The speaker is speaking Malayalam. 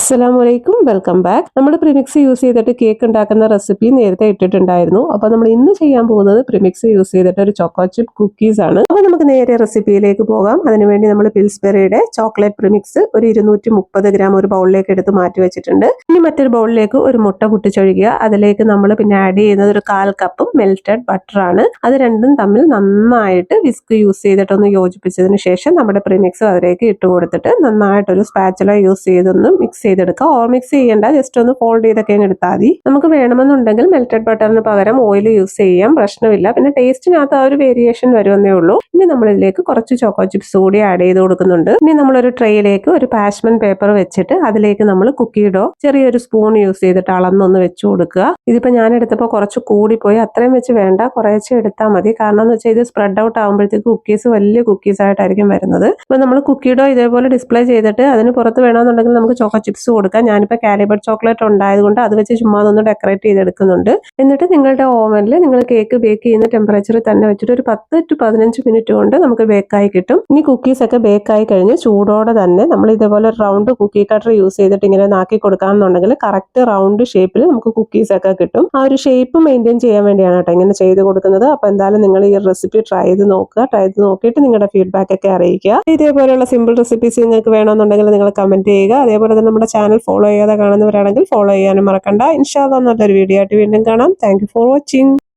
അസ്സലാമു വലൈക്കും വെൽക്കം ബാക്ക് നമ്മൾ പ്രിമിക്സ് യൂസ് ചെയ്തിട്ട് കേക്ക് ഉണ്ടാക്കുന്ന റെസിപ്പി നേരത്തെ ഇട്ടിട്ടുണ്ടായിരുന്നു. അപ്പോൾ നമ്മൾ ഇന്ന് ചെയ്യാൻ പോകുന്നത് പ്രിമിക്സ് യൂസ് ചെയ്തിട്ട് ഒരു ചോക്കോ ചിപ്പ് കുക്കീസ് ആണ്. അപ്പോൾ നമുക്ക് നേരെ റെസിപ്പിയിലേക്ക് പോകാം. അതിനുവേണ്ടി നമ്മൾ പിൽസ്ബെറിയുടെ ചോക്ലേറ്റ് പ്രിമിക്സ് ഒരു ഇരുന്നൂറ്റി മുപ്പത് ഗ്രാം ഒരു ബൗളിലേക്ക് എടുത്ത് മാറ്റി വെച്ചിട്ടുണ്ട്. ഇനി മറ്റൊരു ബൗളിലേക്ക് ഒരു മുട്ട പൊട്ടിച്ചൊഴിക്കുക അതിലേക്ക് നമ്മൾ പിന്നെ ആഡ് ചെയ്യുന്നത് ഒരു കാൽ കപ്പ് മെൽറ്റഡ് ബട്ടർ ആണ്. അത് രണ്ടും തമ്മിൽ നന്നായിട്ട് വിസ്ക് യൂസ് ചെയ്തിട്ടൊന്ന് യോജിപ്പിച്ചതിന് ശേഷം നമ്മുടെ പ്രിമിക്സ് അതിലേക്ക് ഇട്ട് കൊടുത്തിട്ട് നന്നായിട്ടൊരു സ്പാച്ചുല യൂസ് ചെയ്തൊന്ന് മിക്സ് ചെയ്തെടുക്കുക ഓർ മിക്സ് ചെയ്യേണ്ട. ജസ്റ്റ് ഒന്ന് ഫോൾഡ് ചെയ്തൊക്കെ എടുത്താൽ മതി. നമുക്ക് വേണമെന്നുണ്ടെങ്കിൽ മെൽറ്റഡ് ബട്ടറിന് പകരം ഓയിൽ യൂസ് ചെയ്യാം. പ്രശ്നമില്ല. പിന്നെ ടേസ്റ്റിനകത്ത് ആ ഒരു വേരിയേഷൻ വരുമെന്നേ ഉള്ളൂ. ഇനി നമ്മൾ ഇതിലേക്ക് കുറച്ച് ചോക്കോ ചിപ്സ് കൂടി ആഡ് ചെയ്ത് കൊടുക്കുന്നുണ്ട്. ഇനി നമ്മളൊരു ട്രേയിലേക്ക് ഒരു പാഷ്മൻ പേപ്പർ വെച്ചിട്ട് അതിലേക്ക് നമ്മൾ കുക്കിയിടോ ചെറിയൊരു സ്പൂൺ യൂസ് ചെയ്തിട്ട് അളന്നൊന്ന് വെച്ച് കൊടുക്കുക. ഇതിപ്പോ ഞാൻ എടുത്തപ്പോൾ കുറച്ച് കൂടിപ്പോയി. അത്രയും വെച്ച് വേണ്ട. കുറേശ്ശെ എടുത്താൽ മതി. കാരണം എന്ന് വെച്ചാൽ ഇത് സ്പ്രെഡ് ഔട്ട് ആകുമ്പോഴത്തേക്ക് കുക്കീസ് വലിയ കുക്കീസ് ആയിട്ടായിരിക്കും വരുന്നത്. അപ്പോൾ നമ്മൾ കുക്കിയിടോ ഇതേപോലെ ഡിസ്പ്ലേ ചെയ്തിട്ട് അതിന് പുറത്ത് വേണമെന്നുണ്ടെങ്കിൽ നമുക്ക് ചോക്കോ ചിപ്സ് കൊടുക്കാം. ഞാനിപ്പോൾ കാലിബർ ചോക്ലേറ്റ് ഉണ്ടായതുകൊണ്ട് അത് വെച്ച് ചുമ്മാ ഒന്ന് ഡെക്കറേറ്റ് ചെയ്തെടുക്കുന്നുണ്ട്. എന്നിട്ട് നിങ്ങളുടെ ഓവനിൽ നിങ്ങൾ കേക്ക് ബേക്ക് ചെയ്യുന്ന ടെമ്പറേച്ചറിൽ തന്നെ വെച്ചിട്ട് ഒരു പത്ത് ടു പതിനഞ്ച് മിനിറ്റ് കൊണ്ട് നമുക്ക് ബേക്കായി കിട്ടും. ഇനി കുക്കീസ് ഒക്കെ ബേക്കായി കഴിഞ്ഞ് ചൂടോടെ തന്നെ നമ്മൾ ഇതേപോലെ റൗണ്ട് കുക്കി കട്ടർ യൂസ് ചെയ്തിട്ട് ഇങ്ങനെ നാക്കി കൊടുക്കാമെന്നുണ്ടെങ്കിൽ കറക്റ്റ് റൗണ്ട് ഷേപ്പിൽ നമുക്ക് കുക്കീസ് ഒക്കെ കിട്ടും. ആ ഒരു ഷേപ്പ് മെയിന്റെയിൻ ചെയ്യാൻ വേണ്ടിയാണ് കേട്ടോ ഇങ്ങനെ ചെയ്ത് കൊടുക്കുന്നത്. അപ്പോൾ എന്തായാലും നിങ്ങൾ ഈ റെസിപ്പി ട്രൈ ചെയ്ത് നോക്കുക. ട്രൈ ചെയ്ത് നോക്കിയിട്ട് നിങ്ങളുടെ ഫീഡ്ബാക്ക് ഒക്കെ അറിയിക്കുക. ഇതേപോലെയുള്ള സിമ്പിൾ റെസിപ്പീസ് നിങ്ങൾക്ക് വേണമെന്നുണ്ടെങ്കിൽ നിങ്ങൾ കമന്റ് ചെയ്യുക. അതേപോലെ തന്നെ നമ്മുടെ ചാനൽ ഫോളോ ചെയ്യാതെ കാണുന്നവരാണെങ്കിൽ ഫോളോ ചെയ്യാനും മറക്കണ്ട. ഇൻഷാല്ല നല്ലൊരു വീഡിയോ ആയിട്ട് വീണ്ടും കാണാം. Thank for watching